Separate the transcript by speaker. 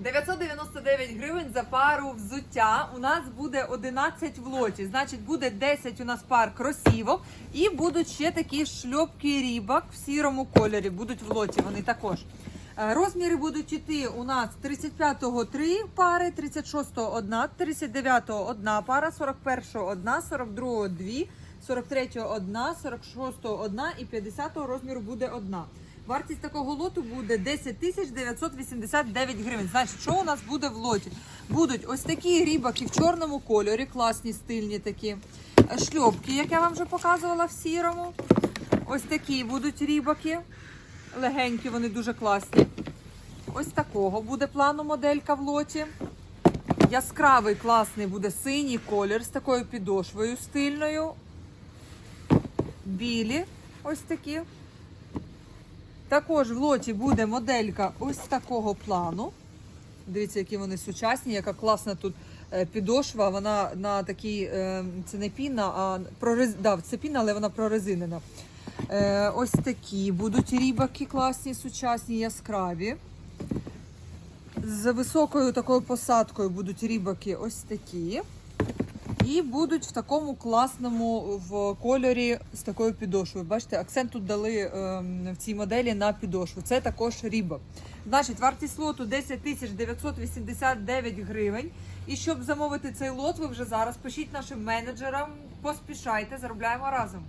Speaker 1: 999 гривень за пару взуття. У нас буде 11 в лоті. Значить, буде 10 у нас пар кросівок. І будуть ще такі шльопки рібак в сірому кольорі. Будуть в лоті вони також. Е, Розміри будуть йти у нас 35-го 3 пари, 36-го 1, 39-го 1 пара, 41-го 1, 42-го 2, 43-го 1, 46-го 1 і 50-го розміру буде 1. Вартість такого лоту буде 10 тисяч 989 гривень. Значить, що у нас буде в лоті? Будуть ось такі рібаки в чорному кольорі, класні, стильні такі. Шльопки, як я вам вже показувала в сірому. Ось такі будуть рібаки. Легенькі, вони дуже класні. Ось такого буде плану моделька в лоті. Яскравий класний буде синій колір з такою підошвою стильною. Білі ось такі. Також в лоті буде моделька ось такого плану. Дивіться, які вони сучасні, яка класна тут е, підошва. Вона на такій, е, це не піна, а прорез... да, це піна, але вона прорезинена. Е, ось такі будуть рібаки класні, сучасні, яскраві. З високою такою посадкою будуть рібаки ось такі. І будуть в такому класному в кольорі з такою підошвою. Бачите, акцент тут дали ем, в цій моделі на підошву. Це також ріба. Значить, вартість лоту 10 тисяч 989 гривень. І щоб замовити цей лот, ви вже зараз пишіть нашим менеджерам, поспішайте, заробляємо разом.